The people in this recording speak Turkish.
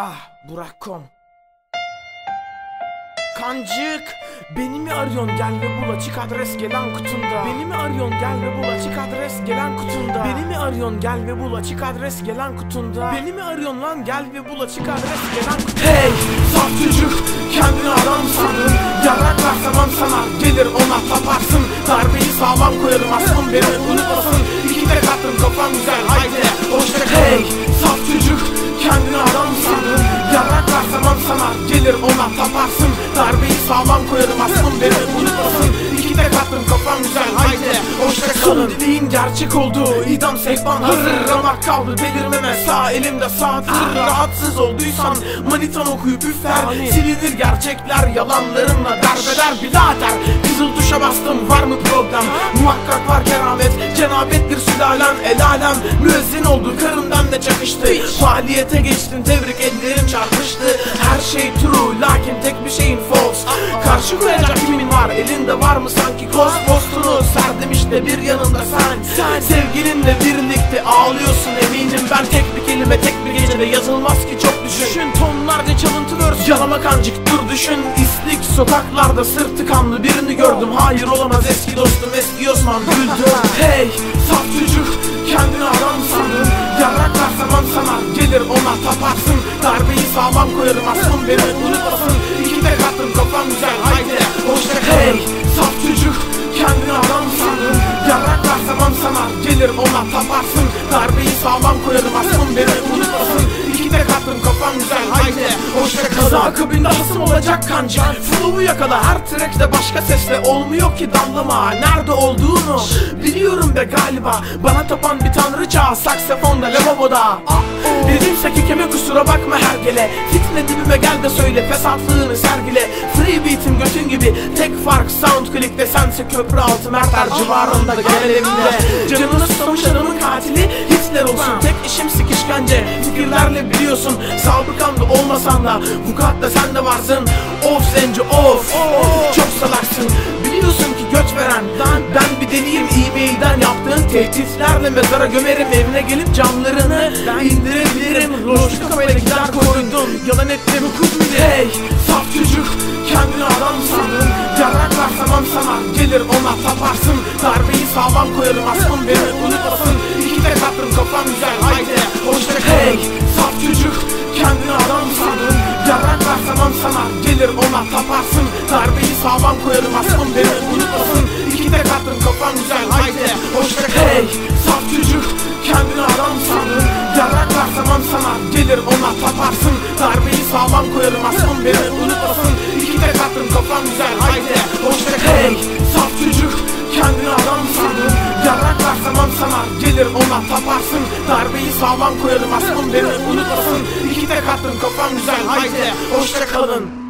Ah Burak.com Kancık Beni mi arıyorsun? Gel ve bul açık adres gelen kutunda. Beni mi arıyorsun? Gel ve bul açık adres gelen kutunda. Beni mi arıyorsun? Gel ve bul açık adres gelen kutunda. Beni mi arıyorsun lan? Gel ve bul açık adres gelen kutunda. Hey saf çocuk kendini adam sandın gelir ona taparsın Darbeyi sağlam koyarım aslım beni unutmasın. İki de kattım kafam güzel Son dileğin gerçek oldu. İdam sehpan hazır Ramak kaldı delirmeme sağ elimde saat Rahatsız olduysan manitan okuyup üfler. Silinir gerçekler yalanlarınla derbeder birader. Kızıl tuşa bastım var mı problem? Muhakkak var keramet. Cenabettir sülalen El alem. Müezzin oldu karımdan da çakıştı. Faaliyete geçtin tebrik ellerim çarpıştı. Her şey true lakin tek bir şeyin false. Karşı koyacak kimin var elinde var mı sanki koz postunu? Serdim işte bir yanında sen Sen. Sevgilinle birlikte ağlıyorsun eminim. Ben tek bir kelime tek bir gecede yazılmaz ki çok düşün. Düşün tonlarca çalıntı vers Yalama kancık dur düşün. İslik sokaklarda sırtı kanlı birini gördüm. Hayır olamaz eski dostum eski Osman. Güldü Hey saf çocuk kendini adam sandın Yarrak versemem sana gelir ona taparsın. Darbeyi sağlam koyarım aslım taparsın Darbeyi sağlam koyarım aslım beni unutmasın. İki de kattım kafam güzel haydi. Hoşça kal akabinde hasım olacak kancı Flow'u yakala her trackte başka sesle. Olmuyor ki damlama nerede olduğunu. Biliyorum be galiba Bana tapan bir tanrıça Saksafonda lavaboda Dedimse kekeme kusura bakma her gele. Fitne dibime gel de söyle fesatlığını sergile. Free beat'im götün gibi Tek fark sound click'te sense köprü altı mertler civarında gel evimde Canını susamış adamın katili Hitler olsun. Tek işim sikişkence Fikirlerle biliyorsun. Sabıkamda olmasan da Vukuatta sen de varsın. Of zenci of Çok salaksın. Biliyorsun ki göç veren Ben bir deliyim. E-mailden yaptığın tehditlerle mezara gömerim. Evine gelip camlarını indirebilirim Loşlu kafayla gider koydun Yalan ettim. Hukuk bile Hey saf çocuk kendini adam sandın. Yarrak versemem sana gelir ona taparsın. Darbeyi sağlam koyarım aslım beni unutmasın. İki de kattım kafam güzel haydi. Hoşça kal. Hey saf çocuk kendini adam sandın. Yarrak versemem sana gelir ona taparsın gelir ona taparsın Darbeyi sağlam koyarım aslım beni unutmasın. İki de kattım kafam güzel haydi. Hoşça kal Hey. Saf çocuk kendini adam sandın. Yarrak versemem sana gelir ona taparsın Darbeyi sağlam koyarım aslım beni unutmasın. İki de kattım kafam güzel haydi. Hoşça kalın